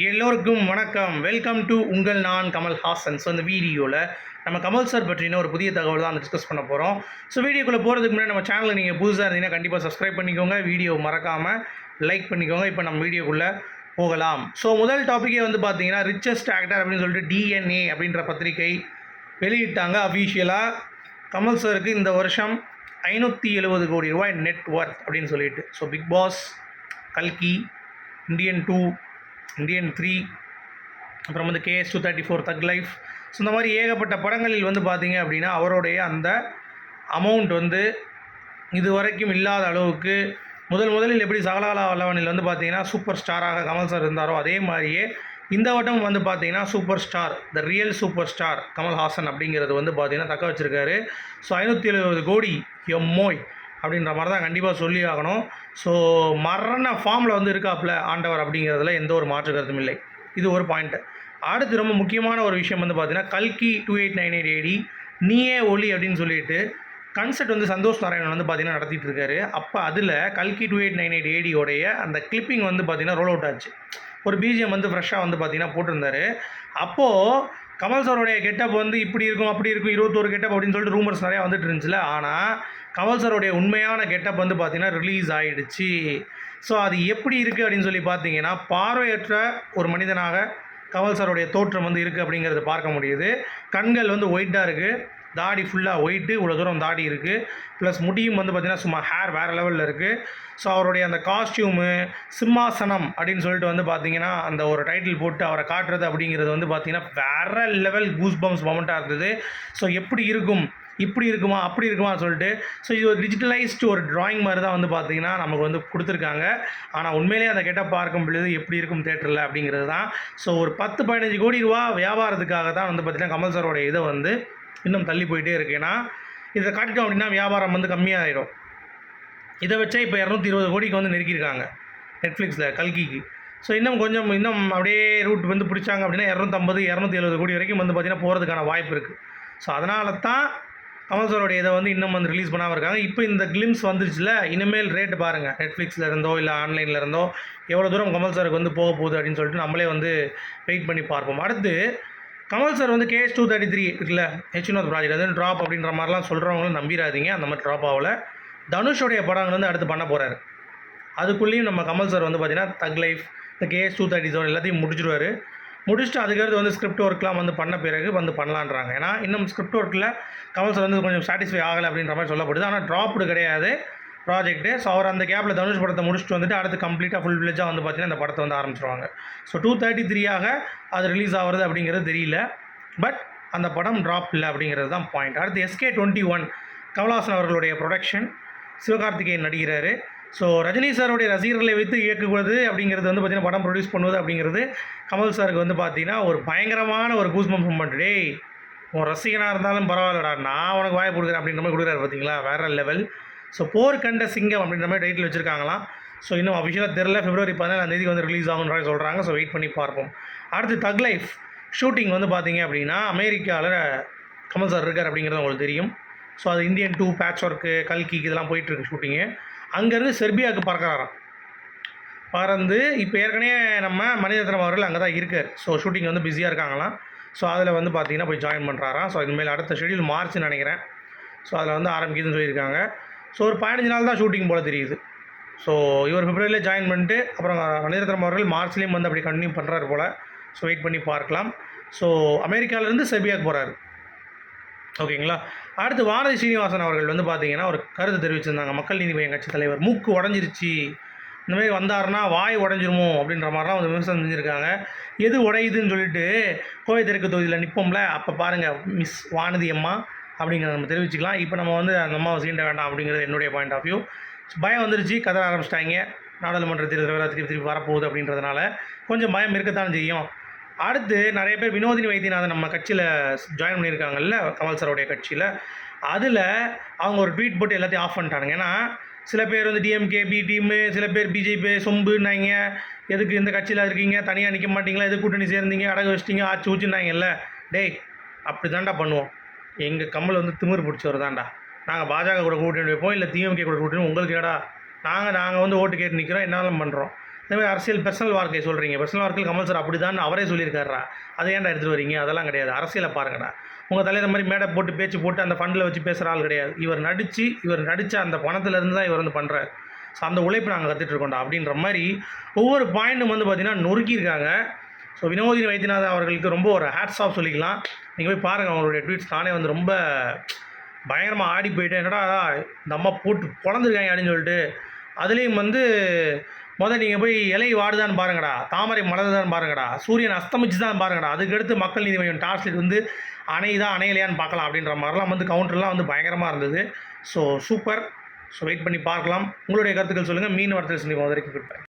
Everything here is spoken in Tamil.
எல்லோருக்கும் வணக்கம். வெல்கம் டு உங்கள் நான் கமல் ஹாசன். ஸோ இந்த வீடியோவில் நம்ம கமல் சார் பற்றின ஒரு புதிய தகவல் தான் டிஸ்கஸ் பண்ண போகிறோம் ஸோ வீடியோக்குள்ளே போகிறதுக்கு முன்னாடி நம்ம சேனலில் நீங்கள் புதுசாக இருந்தீங்கன்னா கண்டிப்பாக சப்ஸ்கிரைப் பண்ணிக்கோங்க. வீடியோ மறக்காமல் லைக் பண்ணிக்கோங்க. இப்போ நம்ம வீடியோக்குள்ளே போகலாம். ஸோ முதல் டாப்பிக்கே வந்து பார்த்தீங்கன்னா ரிச்சஸ்ட் ஆக்டர் அப்படின்னு சொல்லிட்டு டிஎன்ஏ அப்படின்ற பத்திரிகை வெளியிட்டாங்க அஃபீஷியலாக கமல் சாருக்கு இந்த வருஷம் ஐநூற்றி எழுபது கோடி ரூபாய் நெட் ஒர்த் அப்படின்னு சொல்லிட்டு. ஸோ பிக் பாஸ் கல்கி இந்தியன் டூ இந்தியன் த்ரீ அப்புறம் வந்து KS two thirty four Thug Life. So இந்த மாதிரி ஏகப்பட்ட படங்களில் வந்து பார்த்திங்க அப்படின்னா அவருடைய அந்த அமௌண்ட் வந்து இது வரைக்கும் இல்லாத அளவுக்கு முதல் முதலில் எப்படி சகலகலா வல்லவனில் வந்து பார்த்தீங்கன்னா சூப்பர் ஸ்டாராக கமல் சார் இருந்தாரோ அதே மாதிரியே இந்த வட்டம் வந்து பார்த்தீங்கன்னா super star the real super star Kamal Haasan அப்படிங்கிறது வந்து பார்த்தீங்கன்னா தக்க வச்சுருக்காரு. ஸோ ஐநூற்றி எழுபது கோடி எம்மோய் அப்படின்ற மாதிரி தான் கண்டிப்பாக சொல்லி ஆகணும். ஸோ மரண ஃபார்மில் வந்து இருக்காப்புல ஆண்டவர் அப்படிங்கிறதுல எந்த ஒரு மாற்று கருத்தும் இல்லை. இது ஒரு பாயிண்ட்டு அடுத்து ரொம்ப முக்கியமான ஒரு விஷயம் வந்து பார்த்தீங்கன்னா கல்கி two eight nine eight AD நீயே ஒலி அப்படின்னு சொல்லிட்டு கன்செர்ட் வந்து சந்தோஷ் நாராயணன் வந்து பார்த்தீங்கன்னா நடத்திட்டு இருக்காரு. அப்போ அதில் கல்கி டூ எயிட் நைன் எயிட் ஏடியோடைய அந்த கிளிப்பிங் வந்து பார்த்தீங்கன்னா ரோல் அவுட் ஆச்சு. ஒரு பிஜிஎம் வந்து ஃப்ரெஷ்ஷாக வந்து பார்த்தீங்கன்னா போட்டிருந்தாரு. அப்போது கமல் சாரோடைய கெட்டப் வந்து இப்படி இருக்கும் அப்படி இருக்கும் இருபத்தோரு கெட்டப் அப்படின்னு சொல்லிட்டு ரூமர்ஸ் நிறையா வந்துட்டு இருந்துச்சுல. ஆனால் கமல் சாரோடைய உண்மையான கெட்டப் வந்து பார்த்திங்கன்னா ரிலீஸ் ஆகிடுச்சு ஸோ அது எப்படி இருக்குது அப்படின்னு சொல்லி பார்த்தீங்கன்னா பார்வையற்ற ஒரு மனிதனாக கமல் சாருடைய தோற்றம் வந்து இருக்குது அப்படிங்கிறத பார்க்க முடியுது. கண்கள் வந்து ஒயிட்டாக இருக்குது தாடி ஃபுல்லாக ஒயிட்டு இவ்வளோ தூரம் தாடி இருக்குது ப்ளஸ் முடியும் வந்து பார்த்திங்கன்னா சும்மா ஹேர் வேறு லெவலில் இருக்குது ஸோ அவருடைய அந்த காஸ்டியூமு சிம்மாசனம் அப்படின்னு சொல்லிட்டு வந்து பார்த்திங்கன்னா அந்த ஒரு டைட்டில் போட்டு அவரை காட்டுறது அப்படிங்கிறது வந்து பார்த்தீங்கன்னா வேறு லெவல் கூஸ் பம்ஸ் மொமெண்ட்டாக இருந்தது. ஸோ எப்படி இருக்கும்? இப்படி இருக்குமா? அப்படி இருக்குமா சொல்லிட்டு ஸோ இது ஒரு டிஜிட்டலைஸ்டு ஒரு டிராயிங் மாதிரி தான் வந்து பார்த்தீங்கன்னா நமக்கு வந்து கொடுத்துருக்காங்க. ஆனால் உண்மையிலேயே அதை கெட்ட பார்க்கும் பொழுது எப்படி இருக்கும் தேட்டரில் அப்படிங்கிறது தான். ஸோ ஒரு பத்து பதினஞ்சு கோடி ரூபா வியாபாரத்துக்காக தான் வந்து பார்த்திங்கன்னா கமல் சாரோடைய இதை வந்து இன்னும் தள்ளி போயிட்டே இருக்கு. ஏன்னா இதை காட்டிட்டோம் அப்படின்னா வியாபாரம் வந்து கம்மியாகிடும் இதை வச்சே இப்போ இரநூத்தி இருபது கோடிக்கு வந்து நெருக்கியிருக்காங்க நெட்ஃப்ளிக்ஸில் கல்கிக்கு. ஸோ இன்னும் கொஞ்சம் இன்னும் அப்படியே ரூட் வந்து பிடிச்சாங்க அப்படின்னா இரநூத்தம்பது இரநூத்தி எழுபது கோடி வரைக்கும் வந்து பார்த்திங்கன்னா போகிறதுக்கான வாய்ப்பு இருக்குது ஸோ அதனால தான் கமல் இதை வந்து இன்னும் வந்து ரிலீஸ் பண்ணாமல் இருக்காங்க. இப்போ இந்த கிளிம்ஸ் வந்துருச்சுல இனிமேல் ரேட்டு பாருங்கள் நெட்ஃப்ளிக்ஸில் இருந்தோ இல்லை ஆன்லைனில் இருந்தோ எவ்வளோ தூரம் கமல் சாருக்கு வந்து போக போகுது அப்படின்னு சொல்லிட்டு நம்மளே வந்து வெயிட் பண்ணி பார்ப்போம். அடுத்து கமல் சார் வந்து கேஎஸ் டூ தேர்ட்டி த்ரீ இருக்குல்ல ஹெச்னோத் ப்ராஜெக்ட் அது ட்ராப் அப்படின்ற மாதிரிலாம் சொல்கிறவங்களும் நம்பிடாதீங்க. அந்த மாதிரி ட்ராப் ஆகலை. தனுஷோடைய படங்கள் வந்து அடுத்து பண்ண போகிறாரு அதுக்குள்ளேயும் நம்ம கமல் சார் வந்து பார்த்தீங்கன்னா தக் லைஃப் இந்த கேஎஸ் டூ தேர்ட்டி செவன் எல்லாத்தையும் முடிச்சிடுவார். முடிச்சுட்டு அதுக்கடுத்து வந்து ஸ்கிரிப்ட் ஒர்க்லாம் வந்து பண்ண பிறகு வந்து பண்ணலான்றாங்க. ஏன்னா இன்னும் ஸ்கிரிப்ட் ஒர்க்கில் கமல் சார் வந்து கொஞ்சம் சாட்டிஸ்ஃபை ஆகலை அப்படின்ற மாதிரி சொல்லப்படுது. ஆனால் ட்ராப்டு கிடையாது. ப்ராஜெக்ட்டு ஸோ அவர் அந்த கேப்பில் தனுஷ் படத்தை முடிச்சுட்டு வந்துட்டு அடுத்து கம்ப்ளீட்டாக ஃபுல் வில்லேஜாக வந்து பார்த்தீங்கன்னா அந்த படத்தை வந்து ஆரம்பிச்சிருவாங்க. ஸோ டூ தேர்ட்டி த்ரீயாக அது ரிலீஸ் ஆகிறது அப்படிங்கிறது தெரியல. பட் அந்த படம் ட்ராப் இல்லை அப்படிங்கிறது தான் பாயிண்ட் அடுத்து எஸ்கே டுவெண்ட்டி ஒன் கமல்ஹாசன் அவர்களுடைய ப்ரொடக்ஷன் சிவகார்த்திகேயன் நடிகிறார் ஸோ ரஜினி சாருடைய ரசிகர்களை வைத்து இயக்குவது அப்படிங்கிறது வந்து பார்த்திங்கன்னா படம் ப்ரொடியூஸ் பண்ணுவது அப்படிங்கிறது கமல் சாருக்கு வந்து பார்த்தீங்கன்னா ஒரு பயங்கரமான ஒரு கூஸ்மம் மூமெண்ட் டே உன் ரசிகனாக இருந்தாலும் பரவாயில்லடா நான் உனக்கு வாய்ப்பு கொடுக்குறேன் அப்படின்ற மாதிரி கொடுக்குறாரு பார்த்தீங்களா வேறு லெவல் ஸோ போர் கண்ட சிங்கம் அப்படின்ற மாதிரி டைட்டில் வச்சுருக்காங்களாம். ஸோ இன்னும் அஃபிஷியலாக தெரில பிப்ரவரி பதினேழாம் தேதி வந்து ரிலீஸ் ஆகுன்ற சொல்கிறாங்க ஸோ வெயிட் பண்ணி பார்ப்போம். அடுத்து தக் லைஃப் ஷூட்டிங் வந்து பார்த்தீங்க அப்படின்னா அமெரிக்காவில் கமல் சார் இருக்கார் அப்படிங்கிறது உங்களுக்கு தெரியும். ஸோ அது இந்தியன் டூ பேட்ச் ஒர்க்கு கல்கிக்கு இதெல்லாம் போயிட்டுருக்கு ஷூட்டிங்கு அங்கேருந்து செர்பியாவுக்கு பறக்கிறாராம். பறந்து இப்போ ஏற்கனவே நம்ம மணிரத்னம் அவர்கள் அங்கே தான் இருக்கார். ஸோ ஷூட்டிங் வந்து பிஸியாக இருக்காங்களாம். ஸோ அதில் வந்து பார்த்தீங்கன்னா போய் ஜாயின் பண்ணுறாராம் ஸோ இனிமேல் அடுத்த ஷெடியூல் மார்ச்னு நினைக்கிறேன். ஸோ அதில் வந்து ஆரம்பிக்குதுன்னு சொல்லியிருக்காங்க. ஸோ ஒரு பதினஞ்சு நாள் தான் ஷூட்டிங் போல் தெரியுது. ஸோ இவர் பிப்ரவரியில் ஜாயின் பண்ணிட்டு அப்புறம் மணிரத்னம் அவர்கள் மார்ச்லேயும் வந்து அப்படி கண்டினியூ பண்ணுறாரு போல். ஸோ வெயிட் பண்ணி பார்க்கலாம். ஸோ அமெரிக்காவிலேருந்து செபியாக்கு போகிறாரு ஓகேங்களா? அடுத்து வானதி சீனிவாசன் அவர்கள் வந்து பார்த்தீங்கன்னா ஒரு கருத்து தெரிவிச்சிருந்தாங்க. மக்கள் நீதி மையம் கட்சி தலைவர் மூக்கு உடஞ்சிருச்சு. இந்த மாதிரி வந்தாருன்னா வாய் உடஞ்சிருமோ அப்படின்ற மாதிரிலாம் வந்து விமர்சனம் செஞ்சுருக்காங்க. எது உடையுதுன்னு சொல்லிட்டு கோவை தெற்கு தொகுதியில் நிற்போம்ல அப்போ பாருங்கள் மிஸ் வானதி அம்மா. அப்படிங்கிறத நம்ம தெரிவிச்சுக்கலாம். இப்போ நம்ம வந்து அந்த அம்மாவை சீண்ட வேண்டாம் அப்படிங்கிறது என்னுடைய பாயிண்ட் ஆஃப் வியூ பயம் வந்துருச்சு கதற ஆரம்பிச்சிட்டாங்க. நாடாளுமன்ற தேர்தல் திருப்பி திருப்பி வரப்போகுது அப்படின்றதுனால கொஞ்சம் பயம் இருக்கத்தான் செய்யும். அடுத்து நிறைய பேர் வினோதினி வைத்தியநாதன் நம்ம கட்சியில் ஜாயின் பண்ணியிருக்காங்கல்ல கமல் சாரோடைய கட்சியில். அதில் அவங்க ஒரு ட்வீட் போட்டு எல்லாத்தையும் ஆஃப் பண்ணிட்டானுங்க. ஏன்னா சில பேர் வந்து டிஎம்கே பி டீமு சில பேர் பிஜேபி சொம்புன்னாங்க. எதுக்கு இந்த கட்சியில் இருக்கீங்க? தனியாக நிற்க மாட்டீங்களா? எது கூட்டணி சேர்ந்தீங்க? அடகு வச்சிட்டீங்க? ஆச்சு ஊச்சுனாங்கல்ல டேய் அப்படி தாண்டா பண்ணுவோம். எங்கள் கம்மல் வந்து திமிர் பிடிச்சவர் தான்டா. நாங்கள் பாஜக கூட கூட்டணி வைப்போம் இல்லை டிஎம்கே கூட கூட்டணி உங்களுக்கு ஏடா நாங்கள் நாங்கள் வந்து ஓட்டு கேட்டு நிற்கிறோம் என்னாலும் பண்ணுறோம் அதே மாதிரி அரசியல் பர்சனல் வாழ்க்கை சொல்கிறீங்க பர்சனல் வாழ்க்கையில் கமல் சார் அப்படி தான் அவரே சொல்லியிருக்காரா அதை ஏன்டா எடுத்துகிட்டு வரீங்க? அதெல்லாம் கிடையாது. அரசியலை பாருங்கடா. உங்கள் தலையில் மாதிரி மேடை போட்டு பேச்சு போட்டு அந்த ஃபண்டில் வச்சு பேசுகிற ஆள் கிடையாது. இவர் நடித்து இவர் நடித்த அந்த பணத்துலேருந்து தான் இவர் வந்து பண்ணுறாரு ஸோ அந்த உழைப்பு நாங்கள் கற்றுட்டு இருக்கோம்டா. அப்படின்ற மாதிரி ஒவ்வொரு பாயிண்ட்டும் வந்து பார்த்திங்கன்னா நொறுக்கியிருக்காங்க. ஸோ வினோதினி வைத்தியநாதன் அவர்களுக்கு ரொம்ப ஒரு ஹேட்ஸ் ஆஃப் சொல்லிக்கலாம். நீங்கள் போய் பாருங்கள் அவங்களுடைய ட்வீட்ஸ் நானே வந்து ரொம்ப பயங்கரமாக ஆடி போயிட்டு என்னடா இந்த அம்மா போட்டு பொழந்துருக்காங்க அப்படின்னு சொல்லிட்டு. அதுலேயும் வந்து முதல் நீங்கள் போய் இலை வாடுதான்னு பாருங்கடா. தாமரை மலர்தான் பாருங்கடா. சூரியன் அஸ்தமிச்சு தான் பாருங்கடா. அதுக்கடுத்து மக்கள் நீதி மையம் டார்ச்லைட் வந்து அணையுதா அணையலையான்னு பார்க்கலாம் அப்படின்ற மாதிரிலாம் வந்து கவுண்டர்லாம் வந்து பயங்கரமாக இருந்தது. ஸோ சூப்பர் ஸோ வெயிட் பண்ணி பார்க்கலாம். உங்களுடைய கருத்துக்கள் சொல்லுங்கள் மீன் வார்த்தை சந்திப்போம். வரைக்கும் கொடுப்பேன்